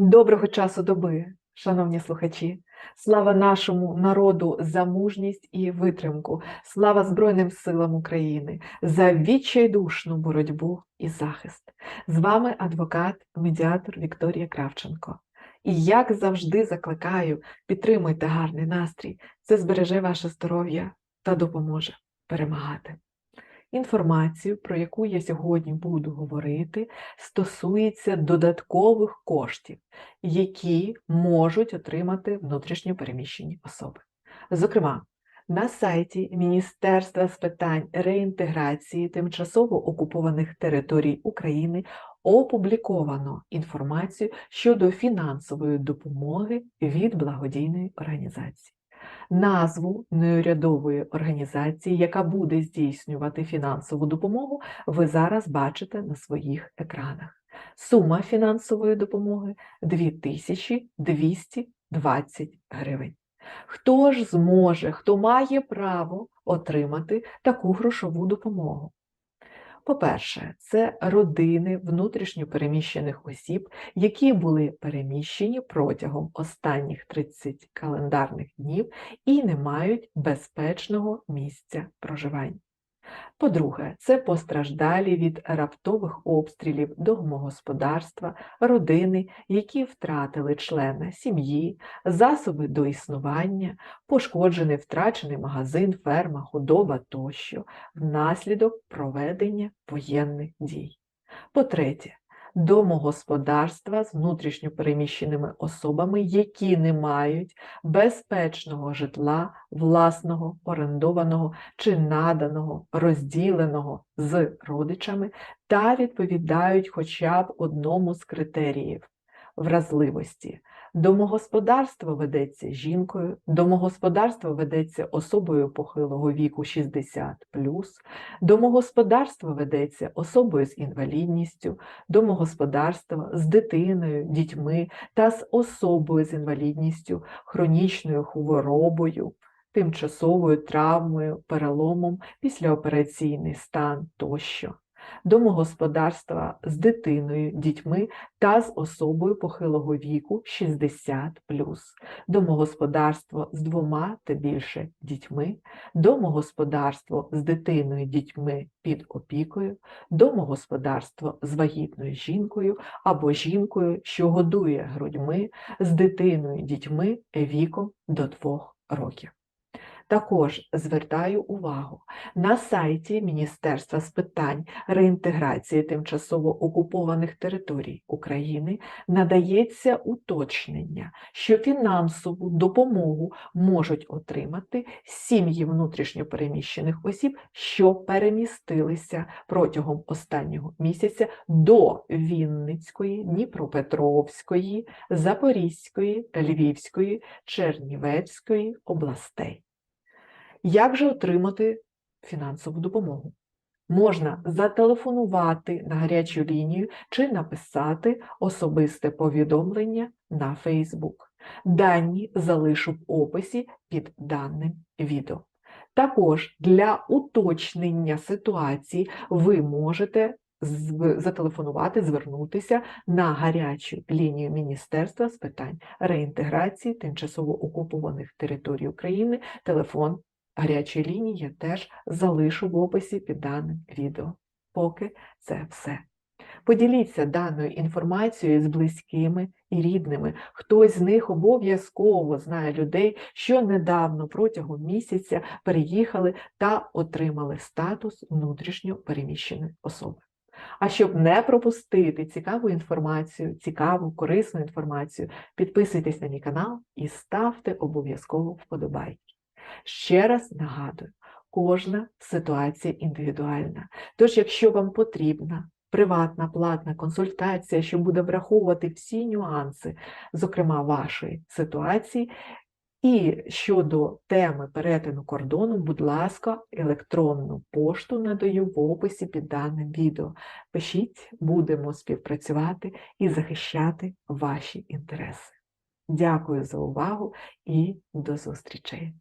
Доброго часу доби, шановні слухачі! Слава нашому народу за мужність і витримку, слава Збройним силам України за відчайдушну боротьбу і захист. З вами адвокат, медіатор Вікторія Кравченко. І як завжди закликаю, підтримуйте гарний настрій, це збереже ваше здоров'я та допоможе перемагати. Інформацію, про яку я сьогодні буду говорити, стосується додаткових коштів, які можуть отримати внутрішньо переміщені особи. Зокрема, на сайті Міністерства з питань реінтеграції тимчасово окупованих територій України опубліковано інформацію щодо фінансової допомоги від благодійної організації. Назву неурядової організації, яка буде здійснювати фінансову допомогу, ви зараз бачите на своїх екранах. Сума фінансової допомоги 2220 гривень. Хто ж зможе, хто має право отримати таку грошову допомогу? По-перше, це родини внутрішньо переміщених осіб, які були переміщені протягом останніх 30 календарних днів і не мають безпечного місця проживання. По-друге, це постраждалі від раптових обстрілів домогосподарства, родини, які втратили члена сім'ї, засоби до існування, пошкоджений втрачений магазин, ферма, худоба тощо, внаслідок проведення воєнних дій. По-третє, домогосподарства з внутрішньо переміщеними особами, які не мають безпечного житла, власного, орендованого чи наданого, розділеного з родичами та відповідають хоча б одному з критеріїв вразливості. Домогосподарство ведеться жінкою, домогосподарство ведеться особою похилого віку 60, домогосподарство ведеться особою з інвалідністю, домогосподарство з дитиною, дітьми та з особою з інвалідністю, хронічною хворобою, тимчасовою травмою, переломом, післяопераційний стан тощо домогосподарства з дитиною, дітьми та з особою похилого віку 60 домогосподарство з двома та більше дітьми, домогосподарство з дитиною, дітьми під опікою, домогосподарство з вагітною жінкою або жінкою, що годує грудьми з дитиною, дітьми віком до 2 років. Також звертаю увагу, на сайті Міністерства з питань реінтеграції тимчасово окупованих територій України надається уточнення, що фінансову допомогу можуть отримати сім'ї внутрішньопереміщених осіб, що перемістилися протягом останнього місяця до Вінницької, Дніпропетровської, Запорізької, Львівської, Чернівецької областей. Як же отримати фінансову допомогу? Можна зателефонувати на гарячу лінію чи написати особисте повідомлення на Facebook. Дані залишу в описі під даним відео. Також для уточнення ситуації ви можете зателефонувати, звернутися на гарячу лінію Міністерства з питань реінтеграції тимчасово окупованих територій України, телефон гарячої лінії я теж залишу в описі під даним відео. Поки це все. Поділіться даною інформацією з близькими і рідними. Хтось з них обов'язково знає людей, що недавно протягом місяця переїхали та отримали статус внутрішньо переміщеної особи. А щоб не пропустити цікаву інформацію, цікаву, корисну інформацію, підписуйтесь на мій канал і ставте обов'язково вподобайки. Ще раз нагадую, кожна ситуація індивідуальна. Тож, якщо вам потрібна приватна платна консультація, що буде враховувати всі нюанси, зокрема вашої ситуації, і щодо теми перетину кордону, будь ласка, електронну пошту надаю в описі під даним відео. Пишіть, будемо співпрацювати і захищати ваші інтереси. Дякую за увагу і до зустрічей!